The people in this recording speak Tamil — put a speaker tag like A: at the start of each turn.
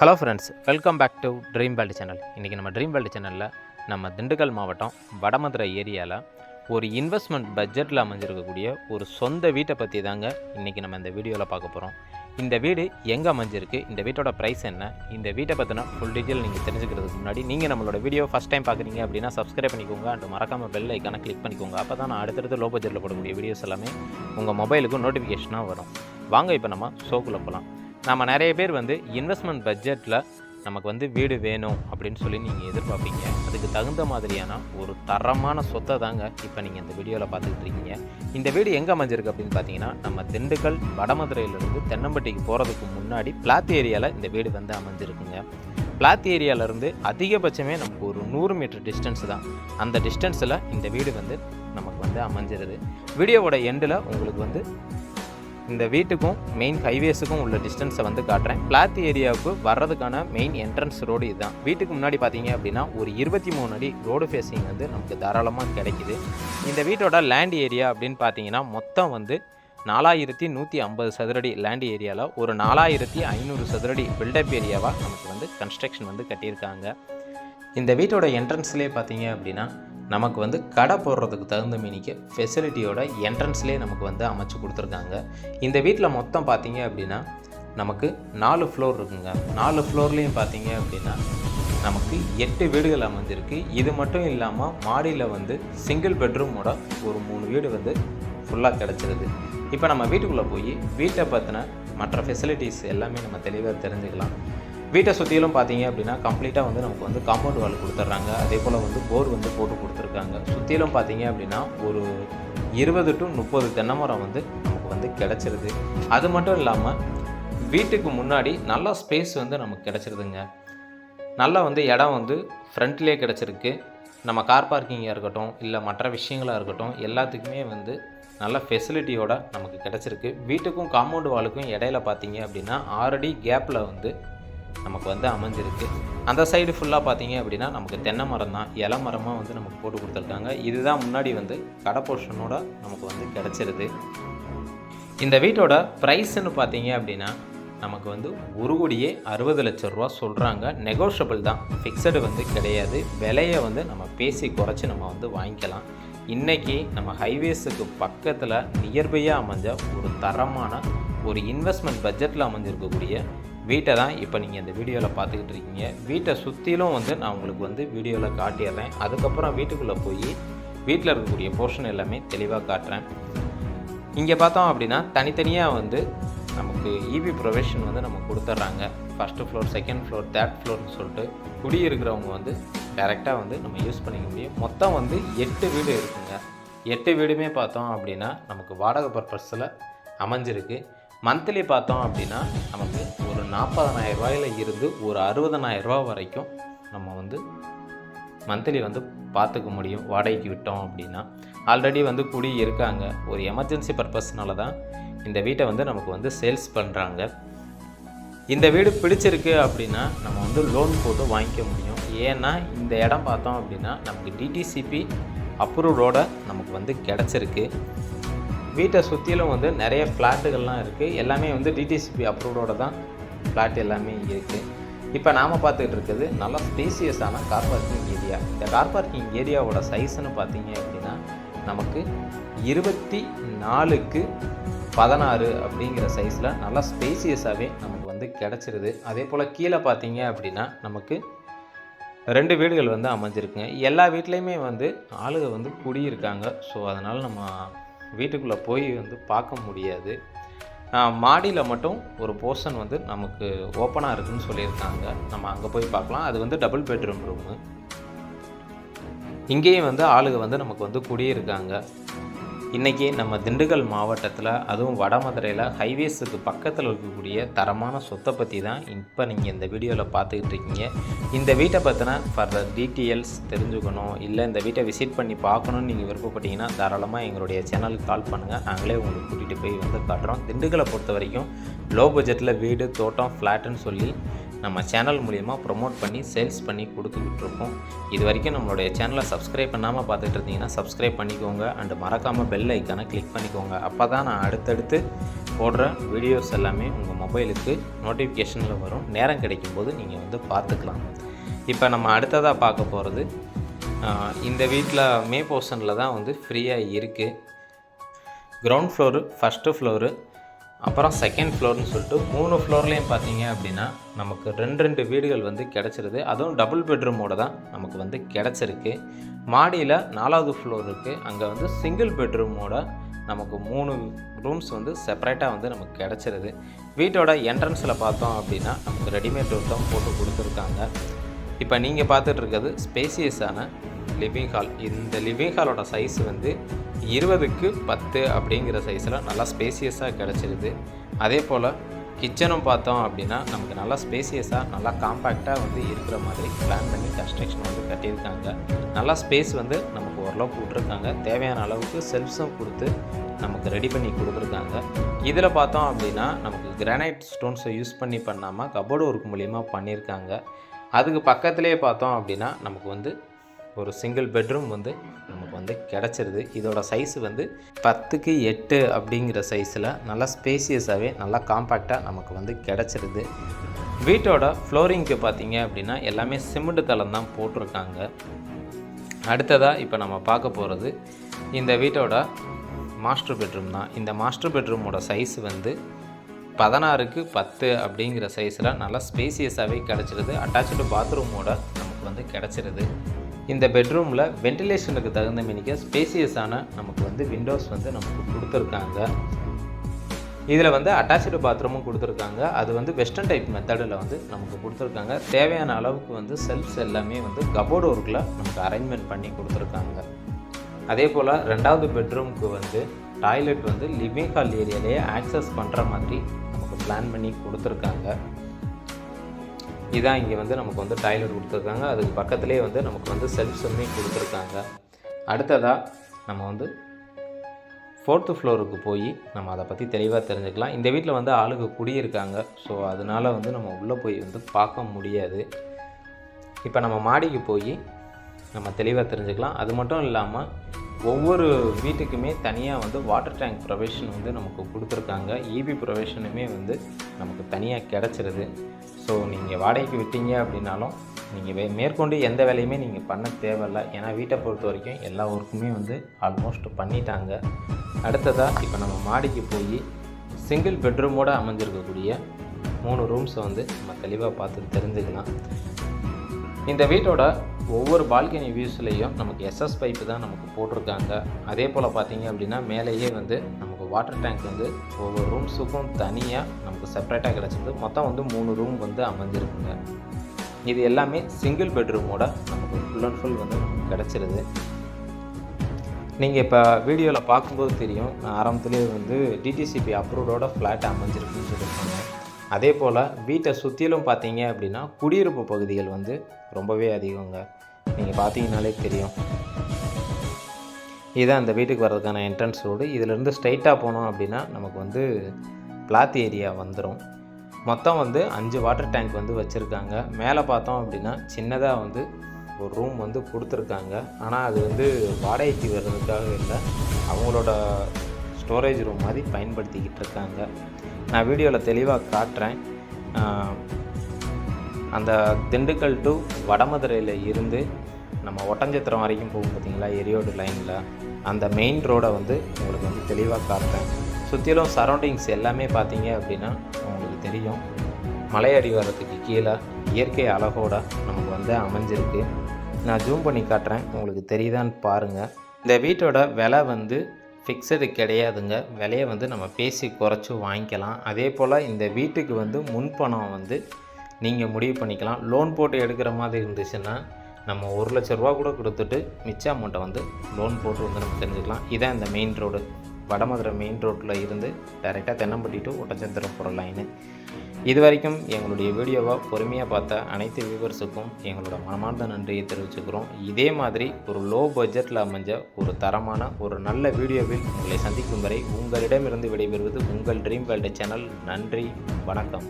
A: Hello friends welcome back to dream world channel இன்றைக்கி நம்ம ட்ரீம் வேல்டு சேனலில் நம்ம திண்டுக்கல் மாவட்டம் வடமதுரை ஏரியாவில் ஒரு இன்வெஸ்ட்மெண்ட் பட்ஜெட்டில் அமைஞ்சிருக்கக்கூடிய ஒரு சொந்த வீட்டை பற்றி தாங்க இன்றைக்கி நம்ம இந்த வீடியோவில் பார்க்க போகிறோம் இந்த வீடு எங்கே அமைஞ்சிருக்கு இந்த வீட்டோட ப்ரைஸ் என்ன இந்த வீட்டை பற்றின ஃபுல் டீட்டெயில் நீங்கள் தெரிஞ்சுக்கிறதுக்கு முன்னாடி நீங்கள் நம்மளோட வீடியோ ஃபஸ்ட் டைம் பார்க்குறீங்க அப்படின்னா சப்ஸ்கிரைப் பண்ணிக்கோங்க அண்ட் மறக்காமல் பெல் ஐக்கான கிளிக் பண்ணிக்கோங்க. அப்போ தான் நான் அடுத்தடுத்து லோ பட்ஜெட்டில் போடக்கூடிய வீடியோஸ் எல்லாமே உங்கள் மொபைலுக்கு நோட்டிஃபிகேஷனாக வரும். வாங்க இப்போ நம்ம ஷோக்குள்ளே போகலாம் நம்ம நிறைய பேர் வந்து இன்வெஸ்ட்மெண்ட் பட்ஜெட்டில் நமக்கு வந்து வீடு வேணும் அப்படின்னு சொல்லி நீங்கள் எதிர்பார்ப்பீங்க. அதுக்கு தகுந்த மாதிரியான ஒரு தரமான சொத்தை தாங்க இப்போ நீங்கள் இந்த வீடியோவில் பார்த்துக்கிட்டு இருக்கீங்க. இந்த வீடு எங்கே அமைஞ்சிருக்கு அப்படின்னு பார்த்தீங்கன்னா நம்ம திண்டுக்கல் வடமதுரையிலேருந்து தென்னம்பட்டிக்கு போகிறதுக்கு முன்னாடி பிளாத் ஏரியாவில் இந்த வீடு வந்து அமைஞ்சிருக்குங்க. பிளாத் ஏரியாவிலேருந்து அதிகபட்சமே நமக்கு ஒரு நூறு மீட்டர் டிஸ்டன்ஸ் தான். அந்த டிஸ்டன்ஸில் இந்த வீடு வந்து நமக்கு வந்து அமைஞ்சிருது. வீடியோவோட எண்டில் உங்களுக்கு வந்து இந்த வீட்டுக்கும் மெயின் ஹைவேஸுக்கும் உள்ள டிஸ்டன்ஸை வந்து காட்டுறேன். பிளாத் ஏரியாவுக்கு வர்றதுக்கான மெயின் என்ட்ரன்ஸ் ரோடு இதுதான். வீட்டுக்கு முன்னாடி பார்த்தீங்க அப்படின்னா ஒரு இருபத்தி மூணு அடி ரோடு ஃபேஸிங் வந்து நமக்கு தாராளமாக கிடைக்குது. இந்த வீட்டோட லேண்ட் ஏரியா அப்படின்னு பார்த்தீங்கன்னா மொத்தம் வந்து நாலாயிரத்தி நூற்றி ஐம்பது சதுரடி லேண்ட் ஏரியாவில் ஒரு நாலாயிரத்தி ஐநூறு சதுரடி பில்டப் ஏரியாவாக நமக்கு வந்து கன்ஸ்ட்ரக்ஷன் வந்து கட்டியிருக்காங்க. இந்த வீட்டோட என்ட்ரன்ஸ்லேயே பார்த்தீங்க அப்படின்னா நமக்கு வந்து கடை போடுறதுக்கு தகுந்த மீனிக்கு ஃபெசிலிட்டியோட என்ட்ரன்ஸ்லேயே நமக்கு வந்து அமைச்சு கொடுத்துருக்காங்க. இந்த வீட்டில் மொத்தம் பார்த்தீங்க அப்படின்னா நமக்கு நாலு ஃப்ளோர் இருக்குங்க. நாலு ஃப்ளோர்லேயும் பார்த்தீங்க அப்படின்னா நமக்கு எட்டு வீடுகள் அமைஞ்சிருக்கு. இது மட்டும் இல்லாமல் மாடியில் வந்து சிங்கிள் பெட்ரூமோட ஒரு மூணு வீடு வந்து ஃபுல்லாக கிடச்சிருது. இப்போ நம்ம வீட்டுக்குள்ளே போய் வீட்டை பற்றின மற்ற ஃபெசிலிட்டிஸ் எல்லாமே நம்ம தெளிவாக தெரிஞ்சுக்கலாம். வீட்டை சுற்றிலும் பார்த்தீங்க அப்படின்னா கம்ப்ளீட்டாக வந்து நமக்கு வந்து காம்பவுண்ட் வால் கொடுத்துட்றாங்க. அதே போல் வந்து போர் வந்து போட்டு கொடுத்துருக்காங்க. சுற்றிலும் பார்த்தீங்க அப்படின்னா ஒரு இருபது டு முப்பது தென்னை மரம் வந்து நமக்கு வந்து கிடச்சிருது. அது மட்டும் இல்லாமல் வீட்டுக்கு முன்னாடி நல்லா ஸ்பேஸ் வந்து நமக்கு கிடச்சிருதுங்க. நல்லா வந்து இடம் வந்து ஃப்ரண்ட்லேயே கிடச்சிருக்கு. நம்ம கார் பார்க்கிங்காக இருக்கட்டும் இல்லை மற்ற விஷயங்களாக இருக்கட்டும் எல்லாத்துக்குமே வந்து நல்ல ஃபெசிலிட்டியோட நமக்கு கிடச்சிருக்கு. வீட்டுக்கும் காம்பவுண்ட் வாலுக்கும் இடையில பார்த்தீங்க அப்படின்னா ஆல்ரெடி கேப்பில் வந்து நமக்கு வந்து அமைஞ்சிருக்கு. அந்த சைடு ஃபுல்லாக பார்த்தீங்க அப்படின்னா நமக்கு தென்னை மரம் தான். இலை மரமாக வந்து நமக்கு போட்டு கொடுத்துருக்காங்க. இதுதான் முன்னாடி வந்து கடை போர்ஷனோட நமக்கு வந்து கிடச்சிருது. இந்த வீட்டோட ப்ரைஸ்ன்னு பார்த்தீங்க அப்படின்னா நமக்கு வந்து ஒரு கோடியே அறுபது லட்ச ரூபா சொல்கிறாங்க நெகோஷியபிள் தான். ஃபிக்ஸடு வந்து கிடையாது. விலையை வந்து நம்ம பேசி குறைச்சி நம்ம வந்து வாங்கிக்கலாம். இன்றைக்கி நம்ம ஹைவேஸுக்கு பக்கத்தில் நியர்பையாக அமைஞ்ச ஒரு தரமான ஒரு இன்வெஸ்ட்மெண்ட் பட்ஜெட்டில் அமைஞ்சிருக்கக்கூடிய வீட்டை தான் இப்போ நீங்கள் இந்த வீடியோவில் பார்த்துக்கிட்டு இருக்கீங்க. வீட்டை சுற்றிலும் வந்து நான் உங்களுக்கு வந்து வீடியோவில் காட்டிடுறேன். அதுக்கப்புறம் வீட்டுக்குள்ளே போய் வீட்டில் இருக்கக்கூடிய போர்ஷன் எல்லாமே தெளிவாக காட்டுறேன். இங்கே பார்த்தோம் அப்படின்னா தனித்தனியாக வந்து நமக்கு இபி ப்ரொவிஷன் வந்து நம்ம கொடுத்துட்றாங்க. First floor second floor third ஃப்ளோர்னு சொல்லிட்டு குடியிருக்கிறவங்க வந்து டைரெக்டாக வந்து நம்ம யூஸ் பண்ணிக்க முடியும். மொத்தம் வந்து எட்டு வீடு இருக்குங்க. எட்டு வீடுமே பார்த்தோம் அப்படின்னா நமக்கு வாடகை பர்பஸில் அமைஞ்சிருக்கு. மந்த்லி பார்த்தோம் அப்படின்னா நமக்கு நாற்பதனாயிரம் ரூபாயில் இருந்து ஒரு அறுபதனாயிரம் ரூபா வரைக்கும் நம்ம வந்து மந்த்லி வந்து பார்த்துக்க முடியும். வாடகைக்கு விட்டோம் அப்படின்னா. ஆல்ரெடி வந்து குடி இருக்காங்க. ஒரு எமர்ஜென்சி பர்பஸ்னால தான் இந்த வீட்டை வந்து நமக்கு வந்து சேல்ஸ் பண்ணுறாங்க இந்த வீடு பிடிச்சிருக்கு அப்படின்னா நம்ம வந்து லோன் போட்டு வாங்கிக்க முடியும். ஏன்னா இந்த இடம் பார்த்தோம் அப்படின்னா நமக்கு டிடிசிபி அப்ரூவ்டோட நமக்கு வந்து கிடச்சிருக்கு. வீட்டை சுற்றிலும் வந்து நிறைய ஃப்ளாட்டுகள்லாம் இருக்குது எல்லாமே வந்து டிடிசிபி அப்ரூவ்டோட தான் ஃப்ளாட் எல்லாமே இருக்குது இப்போ நாம் பார்த்துக்கிட்டு இருக்கிறது நல்ல ஸ்பேசியஸான கார் பார்க்கிங் ஏரியா இந்த கார் பார்க்கிங் ஏரியாவோட சைஸ்னு பார்த்தீங்க அப்படின்னா நமக்கு இருபத்தி நாலுக்கு பதினாறு அப்படிங்கிற சைஸில் நல்லா ஸ்பேசியஸாகவே நமக்கு வந்து கிடச்சிருது. அதே போல் கீழே பார்த்தீங்க அப்படின்னா நமக்கு ரெண்டு வீடுகள் வந்து அமைஞ்சிருக்குங்க. எல்லா வீட்லேயுமே வந்து ஆளுங்க வந்து குடியிருக்காங்க. ஸோ அதனால் நம்ம வீட்டுக்குள்ளே போய் வந்து பார்க்க முடியாது. மாடியில் மட்டும் ஒரு போர்ஷன் வந்து நமக்கு ஓப்பனாக இருக்குதுன்னு சொல்லியிருக்காங்க. நம்ம அங்கே போய் பார்க்கலாம். அது வந்து டபுள் பெட்ரூம் ரூமு இங்கேயும் வந்து ஆளுங்க வந்து நமக்கு வந்து குடியிருக்காங்க. இன்றைக்கி நம்ம திண்டுக்கல் மாவட்டத்தில் அதுவும் வடமதுரையில் ஹைவேஸுக்கு பக்கத்தில் இருக்கக்கூடிய தரமான சொத்தை பற்றி தான் இப்போ நீங்கள் இந்த வீடியோவில் பார்த்துக்கிட்டு இருக்கீங்க. இந்த வீட்டை பற்றின ஃபர்தர் டீட்டெயில்ஸ் தெரிஞ்சுக்கணும் இல்லை இந்த வீட்டை விசிட் பண்ணி பார்க்கணுன்னு நீங்கள் விருப்பப்பட்டீங்கன்னா தாராளமாக எங்களுடைய சேனலுக்கு கால் பண்ணுங்கள் நாங்களே உங்களுக்கு கூட்டிகிட்டு போய் வந்து காட்டுறோம். திண்டுக்கலை பொறுத்த வரைக்கும் லோ பட்ஜெட்டில் வீடு தோட்டம் ஃப்ளாட்டுன்னு சொல்லி நம்ம சேனல் மூலிமா ப்ரொமோட் பண்ணி சேல்ஸ் பண்ணி கொடுத்துக்கிட்டு இருக்கோம் இது வரைக்கும் நம்மளுடைய சேனலை சப்ஸ்கிரைப் பண்ணாமல் பார்த்துட்டு இருந்தீங்கன்னா சப்ஸ்கிரைப் பண்ணிக்கோங்க. அண்டு மறக்காமல் பெல் ஐக்கானை கிளிக் பண்ணிக்கோங்க. அப்போ தான் நான் அடுத்தடுத்து போடுற வீடியோஸ் எல்லாமே உங்கள் மொபைலுக்கு நோட்டிஃபிகேஷனில் வரும். நேரம் கிடைக்கும்போது நீங்கள் வந்து பார்த்துக்கலாம். இப்போ நம்ம அடுத்ததாக பார்க்க போகிறது இந்த வீட்டில் மே போர்ஷனில் தான் வந்து ஃப்ரீயாக இருக்குது கிரவுண்ட் ஃப்ளோரு ஃபஸ்ட்டு ஃப்ளோரு அப்புறம் செகண்ட் ஃப்ளோர்னு சொல்லிட்டு மூணு ஃப்ளோர்லேயும் பார்த்தீங்க அப்படின்னா நமக்கு ரெண்டு ரெண்டு வீடுகள் வந்து கிடச்சிருது. அதுவும் டபுள் பெட்ரூமோட தான் நமக்கு வந்து கிடச்சிருக்கு. மாடியில் நாலாவது ஃப்ளோர் இருக்குது அங்கே வந்து சிங்கிள் பெட்ரூமோட நமக்கு மூணு ரூம்ஸ் வந்து செப்பரேட்டாக வந்து நமக்கு கிடச்சிருது. வீட்டோட என்ட்ரன்ஸில் பார்த்தோம் அப்படின்னா நமக்கு ரெடிமேட் டோர் தான் போட்டு கொடுத்துருக்காங்க. இப்போ நீங்கள் பார்த்துட்டு இருக்கிறது ஸ்பேசியஸான லிவிங் ஹால் இந்த லிவிங் ஹாலோட சைஸ் வந்து இருபதுக்கு பத்து அப்படிங்கிற சைஸில் நல்லா ஸ்பேசியஸாக கிடச்சிருது. அதே போல் கிச்சனும் பார்த்தோம் அப்படின்னா நமக்கு நல்லா ஸ்பேசியஸாக நல்லா காம்பேக்டாக வந்து இருக்கிற மாதிரி பிளான் பண்ணி கன்ஸ்ட்ரக்ஷன் வந்து கட்டியிருக்காங்க. நல்லா ஸ்பேஸ் வந்து நமக்கு ஓரளவுக்கு விட்ருக்காங்க தேவையான அளவுக்கு செல்ஃப்ஸும் கொடுத்து நமக்கு ரெடி பண்ணி கொடுத்துருக்காங்க. இதில் பார்த்தோம் அப்படின்னா நமக்கு கிரானைட் ஸ்டோன்ஸை யூஸ் பண்ணி பண்ணாமல் கபோர்டு ஒர்க் மூலியமாக பண்ணியிருக்காங்க. அதுக்கு பக்கத்துலேயே பார்த்தோம் அப்படின்னா நமக்கு வந்து ஒரு சிங்கிள் பெட்ரூம் வந்து நமக்கு வந்து கிடச்சிருது. இதோட சைஸ் வந்து பத்துக்கு எட்டு அப்படிங்கிற சைஸில் நல்லா ஸ்பேசியஸாகவே நல்லா காம்பேக்டாக நமக்கு வந்து கிடச்சிருது. வீட்டோட ஃப்ளோரிங்க்கு பார்த்தீங்க அப்படின்னா எல்லாமே சிமெண்ட் தளம் தான் போட்டிருக்காங்க. அடுத்ததாக இப்போ நம்ம பார்க்க போகிறது இந்த வீட்டோட மாஸ்டர் பெட்ரூம் தான். இந்த மாஸ்டர் பெட்ரூமோட சைஸ் வந்து பதினாறுக்கு பத்து அப்படிங்கிற சைஸில் நல்லா ஸ்பேசியஸாகவே கிடச்சிருது. அட்டாச்சு பாத்ரூமோட நமக்கு வந்து கிடச்சிருது. இந்த பெட்ரூமில் வென்டிலேஷனுக்கு தகுந்த மினிக்க ஸ்பேசியஸான நமக்கு வந்து விண்டோஸ் வந்து நமக்கு கொடுத்துருக்காங்க. இதில் வந்து அட்டாச்சு பாத்ரூமும் கொடுத்துருக்காங்க. அது வந்து வெஸ்டர்ன் டைப் மெத்தடில் வந்து நமக்கு கொடுத்துருக்காங்க. தேவையான அளவுக்கு வந்து செல்ஃப்ஸ் எல்லாமே வந்து கபோர்டு ஒர்க்கில் நமக்கு அரேஞ்ச்மெண்ட் பண்ணி கொடுத்துருக்காங்க. அதே போல் ரெண்டாவது பெட்ரூமுக்கு வந்து டாய்லெட் வந்து லிவிங் ஹால் ஏரியாலேயே ஆக்சஸ் பண்ணுற மாதிரி நமக்கு பிளான் பண்ணி கொடுத்துருக்காங்க. இதான் இங்கே வந்து நமக்கு வந்து டாய்லெட் கொடுத்துருக்காங்க. அதுக்கு பக்கத்துலேயே வந்து நமக்கு வந்து செல்ஃப்ஸுமே கொடுத்துருக்காங்க. அடுத்ததாக நம்ம வந்து ஃபோர்த்து ஃப்ளோருக்கு போய் நம்ம அதை பற்றி தெளிவாக தெரிஞ்சுக்கலாம். இந்த வீட்டில் வந்து ஆளுங்க குடியிருக்காங்க. ஸோ அதனால் வந்து நம்ம உள்ளே போய் வந்து பார்க்க முடியாது. இப்போ நம்ம மாடிக்கு போய் நம்ம தெளிவாக தெரிஞ்சுக்கலாம். அது மட்டும் இல்லாமல் ஒவ்வொரு வீட்டுக்குமே தனியாக வந்து வாட்டர் டேங்க் ப்ரொவிஷன் வந்து நமக்கு கொடுத்துருக்காங்க. இபி ப்ரொவிஷனுமே வந்து நமக்கு தனியாக கிடச்சிருது. ஸோ நீங்கள் வாடகைக்கு விட்டீங்க அப்படின்னாலும் நீங்கள் வே மேற்கொண்டு எந்த வேலையுமே நீங்கள் பண்ண தேவையில்ல. ஏன்னா வீட்டை பொறுத்த வரைக்கும் எல்லா ஒர்க்குமே வந்து ஆல்மோஸ்ட் பண்ணிட்டாங்க. அடுத்ததாக இப்போ நம்ம மாடிக்கு போய் சிங்கிள் பெட்ரூமோடு அமைஞ்சிருக்கக்கூடிய மூணு ரூம்ஸை வந்து நம்ம தெளிவாக பார்த்து தெரிஞ்சுக்கலாம். இந்த வீட்டோட ஒவ்வொரு பால்கனி வியூஸ்லேயும் நமக்கு எஸ்எஸ் பைப்பு தான் நமக்கு போட்டிருக்காங்க. அதே போல் பார்த்தீங்க அப்படின்னா மேலேயே வந்து வாட்டர் டேங்க் வந்து ஒவ்வொரு ரூம்ஸுக்கும் தனியாக நமக்கு செப்பரேட்டாக கிடச்சிது மொத்தம் வந்து மூணு ரூம் வந்து அமைஞ்சிருக்குங்க. இது எல்லாமே சிங்கிள் பெட்ரூமோட நமக்கு ஃபுல் அண்ட் ஃபுல் வந்து கிடச்சிருது. நீங்கள் இப்போ வீடியோவில் பார்க்கும்போது தெரியும் நான் ஆரம்பத்துலேயே வந்து டிடிசிபி அப்ரூவோட ஃப்ளாட் அமைஞ்சிருக்குன்னு சொல்லியிருக்காங்க. அதே போல் வீட்டை சுற்றிலும் பார்த்தீங்க அப்படின்னா குடியிருப்பு பகுதிகள் வந்து ரொம்பவே அதிகங்க. நீங்கள் பார்த்தீங்கனாலே தெரியும். இதுதான் அந்த வீட்டுக்கு வர்றதுக்கான என்ட்ரன்ஸ் ரோடு இதிலேருந்து ஸ்ட்ரைட்டாக போனோம் அப்படின்னா நமக்கு வந்து பிளாத் ஏரியா வந்துடும் மொத்தம் வந்து அஞ்சு வாட்டர் டேங்க் வந்து வச்சுருக்காங்க. மேலே பார்த்தோம் அப்படின்னா சின்னதாக வந்து ஒரு ரூம் வந்து கொடுத்துருக்காங்க. ஆனால் அது வந்து வாடகைக்கு வர்றதுக்காக இல்லை. அவங்களோட ஸ்டோரேஜ் ரூம் மாதிரி பயன்படுத்திக்கிட்டு இருக்காங்க. நான் வீடியோவில் தெளிவாக காட்டுறேன். அந்த திண்டுக்கல் டு வடமதுரையில் இருந்து நம்ம ஒட்டஞ்சத்திரம் வரைக்கும் போகும் பார்த்தீங்களா? எரியோடு லைனில் அந்த மெயின் ரோடை வந்து உங்களுக்கு வந்து தெளிவாக காட்டுறேன். சுற்றிலும் சரௌண்டிங்ஸ் எல்லாமே பார்த்தீங்க அப்படின்னா உங்களுக்கு தெரியும். மலை அடிவாரத்துக்கு கீழே இயற்கை அழகோட நமக்கு வந்து அமைஞ்சிருக்கு. நான் ஜூம் பண்ணி காட்டுறேன். உங்களுக்கு தெரியுதான்னு பாருங்கள் இந்த வீட்டோட விலை வந்து ஃபிக்ஸடு கிடையாதுங்க. விலையை வந்து நம்ம பேசி குறைச்சி வாங்கிக்கலாம். அதே போல் இந்த வீட்டுக்கு வந்து முன்பணம் வந்து நீங்கள் முடிவு பண்ணிக்கலாம். லோன் போட்டு எடுக்கிற மாதிரி இருந்துச்சுன்னா நம்ம ஒரு லட்ச ரூபா கூட கொடுத்துட்டு மிச்ச அமௌண்ட்டை வந்து லோன் போட்டு வந்து நம்ம தெரிஞ்சுக்கலாம். இதான் இந்த மெயின் ரோடு வடமதுரை மெயின் ரோட்டில் இருந்து டைரெக்டாக தென்னம்பட்டி டு ஒட்டச்சந்திரம் போகிற லைனு இது வரைக்கும் எங்களுடைய வீடியோவை பொறுமையாக பார்த்த அனைத்து வியூவர்ஸுக்கும் எங்களோட மனமார்ந்த நன்றியை தெரிவிச்சுக்கிறோம். இதே மாதிரி ஒரு லோ பட்ஜெட்டில் அமைஞ்ச ஒரு தரமான ஒரு நல்ல வீடியோவில் உங்களை சந்திக்கும் வரை உங்களிடமிருந்து விடைபெறுவது உங்கள் ட்ரீம் வேர்ல்டு சேனல் நன்றி வணக்கம்.